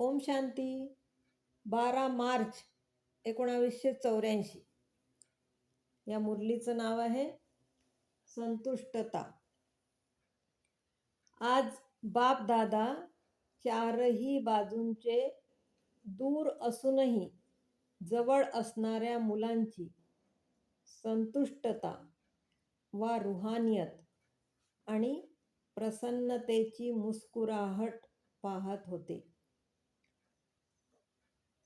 ओम शांती. बारा मार्च एकोणावीसशे चौऱ्याऐंशी. या मुरलीचं नाव आहे संतुष्टता. आज बाप दादा चारही बाजूंचे दूर असूनही जवळ असणाऱ्या मुलांची संतुष्टता वा रुहानियत आणि प्रसन्नतेची मुस्कुराहट पाहत होते.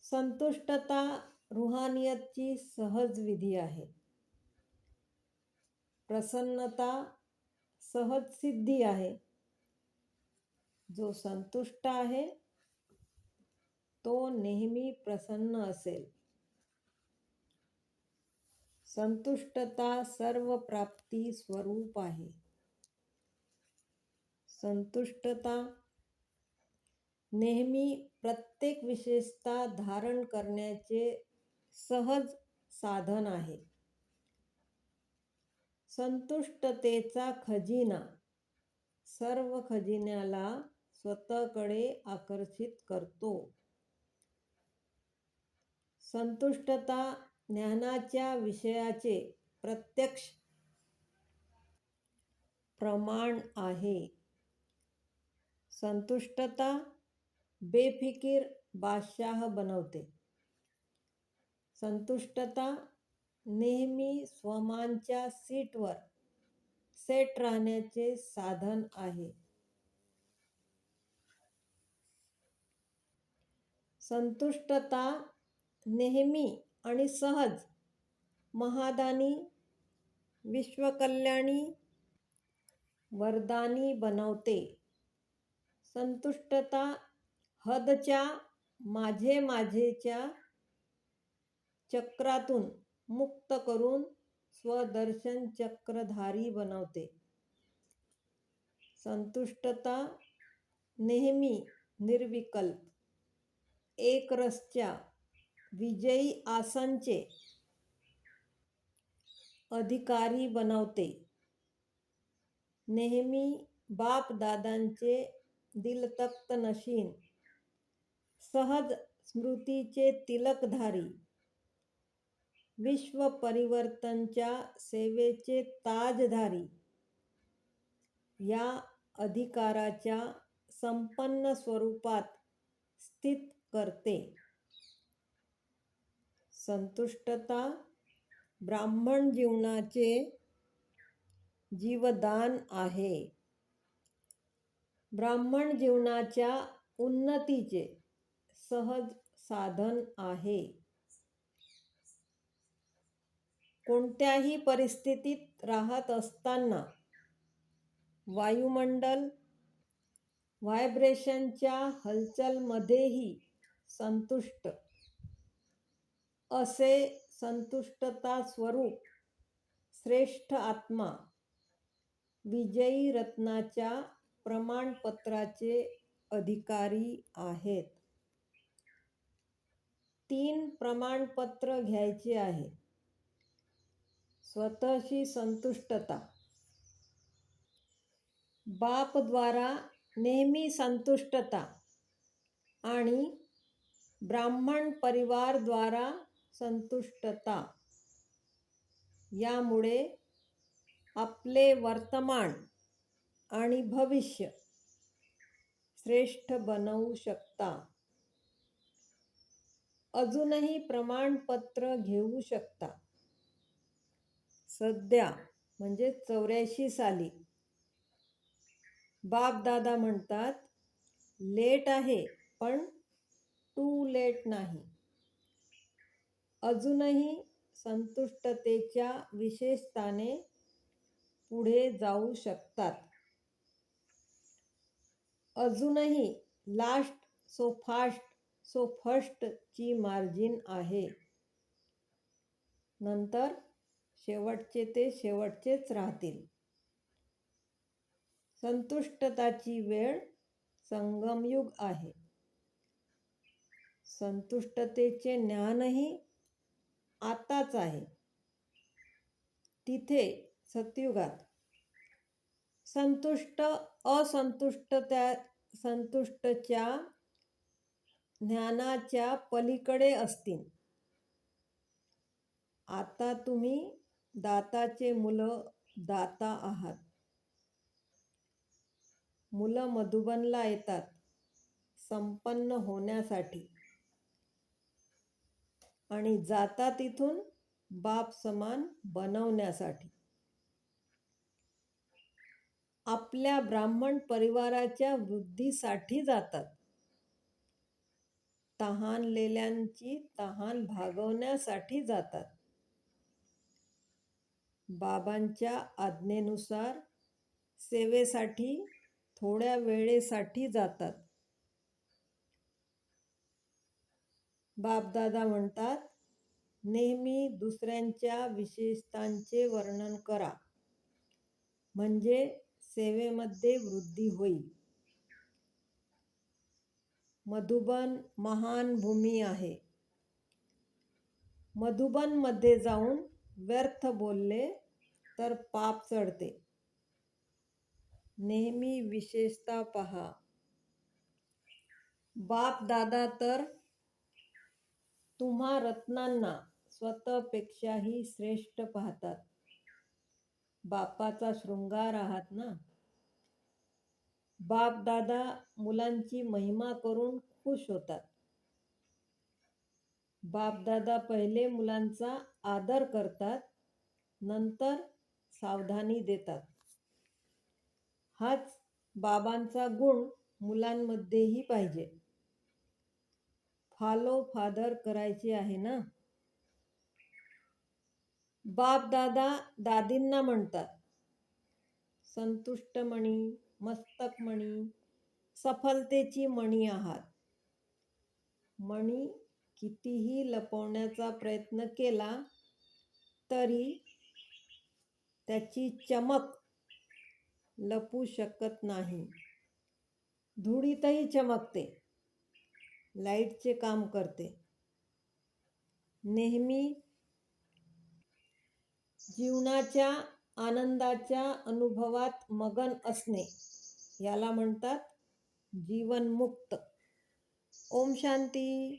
संतुष्टता रुहानियतची सहज विधी आहे. प्रसन्नता सहज सिद्धी आहे. जो संतुष्ट आहे तो नेहमी प्रसन्न असेल. संतुष्टता सर्व प्राप्ती स्वरूप आहे. संतुष्टता नेहमी प्रत्येक विशेषता धारण करण्याचे सहज साधन आहे. संतुष्टतेचा खजिना सर्व खजिन्याला स्वतःकडे आकर्षित करतो. संतुष्टता ज्ञानाच्या विषयाचे प्रत्यक्ष प्रमाण आहे. संतुष्टता बेफिकीर बादशाह बनवते. संतुष्टता नेहमी स्वमानच्या सीटवर सेट राहण्याचे साधन आहे. संतुष्टता नेहमी आणि सहज महादानी विश्वकल्याणी वरदानी बनवते. संतुष्टता हदच्या माझे माझेच्या चक्रातून मुक्त करून स्वदर्शन चक्रधारी बनवते. संतुष्टता नेहमी निर्विकल्प. एकरसच्या विजयी आसनचे अधिकारी बनवते. नेहमी बाप दादांचे दिलतक्त नशीन सहज स्मृतीचे तिलकधारी. विश्व परिवर्तनच्या सेवेचे ताजधारी. या अधिकाराच्या संपन्न स्वरूपात स्थित करते. संतुष्टता ब्राह्मण जीवनाचे जीवदान आहे. ब्राह्मण जीवनाच्या उन्नतीचे सहज साधन आहे. कोणत्याही परिस्थितीत राहत असताना वायुमंडल व्हायब्रेशनच्या हलचलमध्येही संतुष्ट असे संतुष्टता स्वरूप श्रेष्ठ आत्मा विजयी रत्नाच्या प्रमाणपत्राचे अधिकारी आहेत. तीन प्रमाणपत्र घ्यायची आहे. स्वतःशी संतुष्टता. बापद्वारा नेहमी संतुष्टता आणि ब्राह्मण परिवारद्वारा संतुष्टता. यामुळे आपले वर्तमान आणि भविष्य श्रेष्ठ बनवू शकता. अजूनही प्रमाणपत्र घेऊ शकता. सध्या म्हणजे चौऱ्याऐंशी साली. बाप दादा म्हणतात लेट आहे पण टू लेट नाही. अजूनही संतुष्टतेच्या विशेषताने पुढे जाऊ शकतात. अजूनही लास्ट सो फास्ट सो फर्स्टची मार्जिन आहे. नंतर शेवटचे ते शेवटचेच राहतील. संतुष्टताची वेळ संगमयुग आहे. संतुष्टतेचे ज्ञानही आताच आहे. तिथे सतयुगात. संतुष्ट असंतुष्ट त्या संतुष्टच्या ज्ञानाच्या पलीकडे असतील. आता तुम्ही दाताचे मुलं दाता आहात. मुलं मधुबनला येतात संपन्न होण्यासाठी. आणि जातात तिथून बाप समान बनवण्यासाठी. आपल्या ब्राह्मण परिवाराच्या वृद्धीसाठी जातात. तहानलेल्यांची तहान भागवण्यासाठी जातात. बाबांच्या आज्ञेनुसार सेवेसाठी थोड्या वेळेसाठी जातात. बापदादा म्हणतात नेहमी दुसऱ्यांच्या विशेषतांचे वर्णन करा. म्हणजे सेवेमध्ये वृद्धी होईल. मधुबन महान भूमी आहे. मधुबनमध्ये जाऊन व्यर्थ बोलले तर पाप चढते. नेहमी विशेषता पहा. बाप दादा तर तुम्हा रत्नांना स्वतःपेक्षाही श्रेष्ठ पाहतात. बापाचा शृंगार आहात ना? बाप दादा मुलांची महिमा करून खुश होतात. बापदादा पहिले मुलांचा आदर करतात नंतर सावधानी देतात. हाच बाबांचा गुण मुलांमध्येही पाहिजे. फॉलो फादर करायचे आहे ना? बाप दादा दादींना म्हणतात संतुष्टमणी मस्तक मणी सफलतेची मणी आहात. मणी कितीही लपवण्याचा प्रयत्न केला तरी त्याची चमक लपू शकत नाही. धुळीतही चमकते लाईटचे काम करते. नेहमी जीवनाच्या आनंदाच्या अनुभवात मगन असणे. याला म्हणतात जीवनमुक्त. ओम शांती.